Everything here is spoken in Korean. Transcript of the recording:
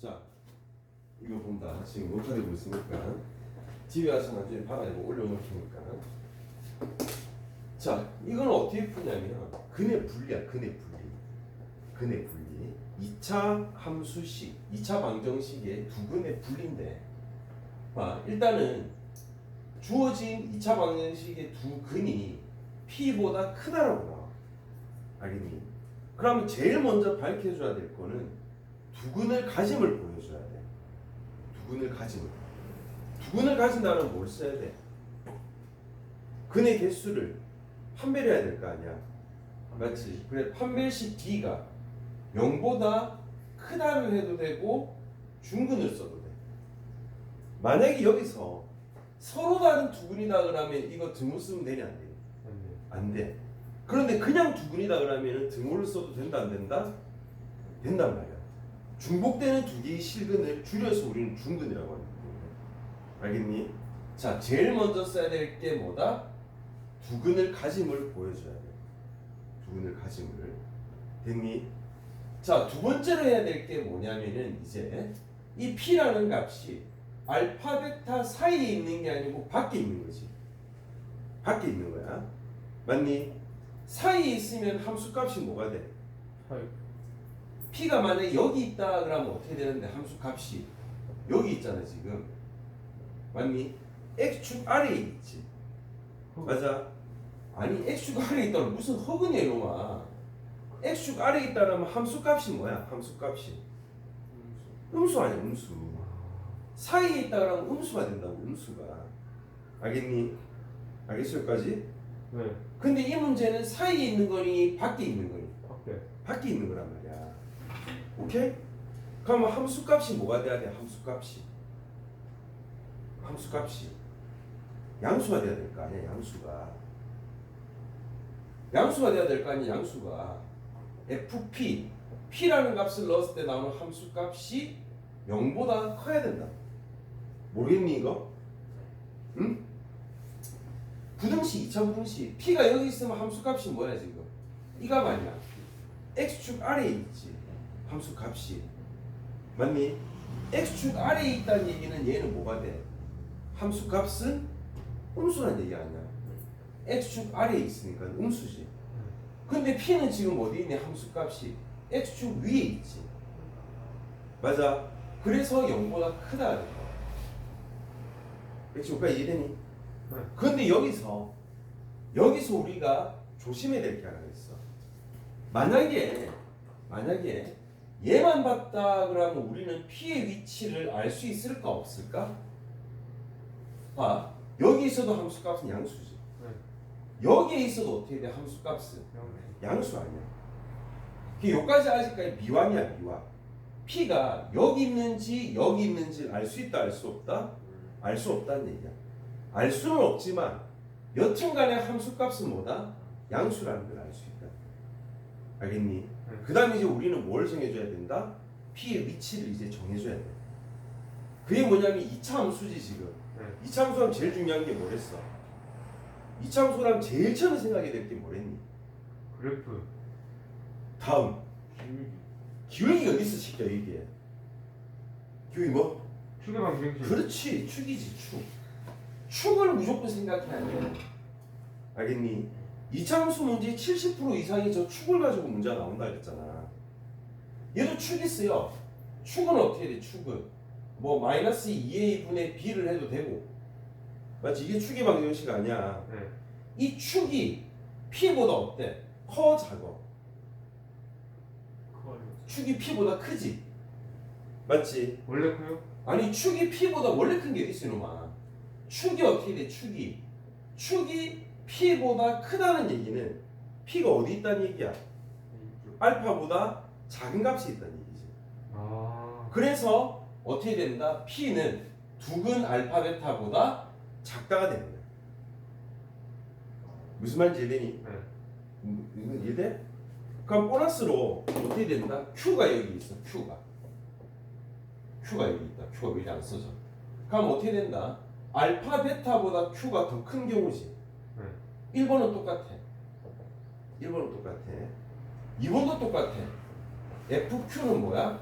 자, 이거 본다. 지금 녹화되고 있으니까 집에 가서 나중에 받아내고 올려놓을 테니까. 자, 이건 어떻게 푸냐면 근의 분리야. 근의 분리. 근의 분리. 2차 함수식, 2차 방정식의 두 근의 분리인데 봐, 일단은 주어진 2차 방정식의 두 근이 p보다 크다라고 나와. 알겠니? 그러면 제일 먼저 밝혀줘야 될 거는 두근을 가짐을 보여줘야 돼. 두근을 가짐을. 두근을 가진다는 뭘 써야 돼? 근의 개수를 판별해야 될 거 아니야. 맞지? 그래 판별식 D가 0보다 크다를 해도 되고 중근을 써도 돼. 만약에 여기서 서로 다른 두근이다 그러면 이거 등호 쓰면 되냐 안 돼? 안 돼. 그런데 그냥 두근이다 그러면 등호를 써도 된다 안 된다? 된단 말이야. 중복되는 두 개의 실근을 줄여서 우리는 중근이라고 하는 거예요. 알겠니? 자, 제일 먼저 써야 될 게 뭐다? 두근을 가짐을 보여줘야 돼. 두근을 가짐을. 됐니? 자, 두 번째로 해야 될 게 뭐냐면은 이제 이 p라는 값이 알파, 베타 사이에 있는 게 아니고 밖에 있는 거지. 밖에 있는 거야. 맞니? 사이에 있으면 함수 값이 뭐가 돼? P가 만약에 여기 있다 그러면 어떻게 되는데 함수 값이 여기 있잖아 지금 맞니? x축 아래에 있지 맞아 아니 x축 아래에 있다면 무슨 허근이야 이놈아 x축 아래에 있다면 함수 값이 뭐야 함수 값이 음수 아니야 음수 사이에 있다 그러면 음수가 된다고 음수가 알겠니? 알겠어 여기까지? 네. 근데 이 문제는 사이에 있는 거니 밖에 있는 거니 밖에. 밖에 있는 거란 말이야. 오케이? 그러면 함수 값이 뭐가 돼야 돼? 함수 값이. 함수 값이. 양수가 돼야 될 거 아니야, 양수가. 양수가 돼야 될 거 아니야, 양수가. FP. P라는 값을 넣었을 때 나오는 함수 값이 0보다 커야 된다. 모르겠니, 이거? 응? 부등식, 2차 부등식. P가 여기 있으면 함수 값이 뭐야, 지금? 이가 아니야. x축 아래에 있지 함수 값이 맞니? x축 아래에 있다는 얘기는 얘는 뭐가 돼? 함수 값은 음수란 얘기 아니야 x축 아래에 있으니까 음수지 근데 p는 지금 어디 있냐 함수 값이 x축 위에 있지 맞아 그래서 0보다 크다 그렇지 오빠 이해되니? 네. 근데 여기서 여기서 우리가 조심해야 될 게 하나 있어 만약에 만약에 얘만 봤다 그러면 우리는 P의 위치를 알 수 있을까 없을까? 봐 여기 있어도 함수값은 양수지 네. 여기에 있어도 어떻게 돼 함수값은 양수 아니야 그 여기까지 아직까지 미완이야 미완 P가 여기 있는지 여기 있는지 알 수 있다 알 수 없다? 알 수 없다는 얘기야 알 수는 없지만 여튼간에 함수값은 뭐다? 양수라는 걸 알 수 있다 알겠니? 네. 그 다음에 이제 우리는 뭘 정해줘야 된다? P의 위치를 이제 정해줘야 돼. 그게 뭐냐면 2차 함수지 지금. 네. 2차 함수하면 제일 중요한 게 뭐랬어? 2차 함수라면 제일 처음에 생각해야 될게 뭐랬니? 그래프. 다음. 기울기. 기울기가 어디 있어 시켜 이게? 기울기 뭐? 축의 방정식. 그렇지 축이지 축. 축을 무조건 생각해야 돼. 알겠니? 2차 함수 문제 70% 이상이 저 축을 가지고 문제가 나온다 그랬잖아. 얘도 축이 있어요. 축은 어떻게 돼? 축은 뭐 마이너스 2a 분의 b를 해도 되고 맞지? 이게 축의 방정식 아니야. 네. 이 축이 p보다 어때? 커 작어? 커요. 축이 p보다 크지? 맞지? 원래 커요? 아니 축이 p보다 원래 큰게 어디 있어 이놈아 축이 어떻게 돼 축이 축이 p보다 크다는 얘기는 p가 어디 있다는 얘기야. 알파보다 작은 값이 있다는 얘기지 아. 그래서 어떻게 된다 p는 두근 알파 베타보다 작다가 되는 거야 무슨 말인지 이해되니? 네. 음, 이건 이해돼? 그럼 보너스로 어떻게 된다? Q가 여기 있어 Q가 Q가 여기 있다 Q가 왜 이렇게 안 써져 그럼 어떻게 된다? 알파 베타보다 Q가 더 큰 경우지 네. 1번은 똑같아. 1번은 똑같아. 2번도 똑같아. FQ는 뭐야?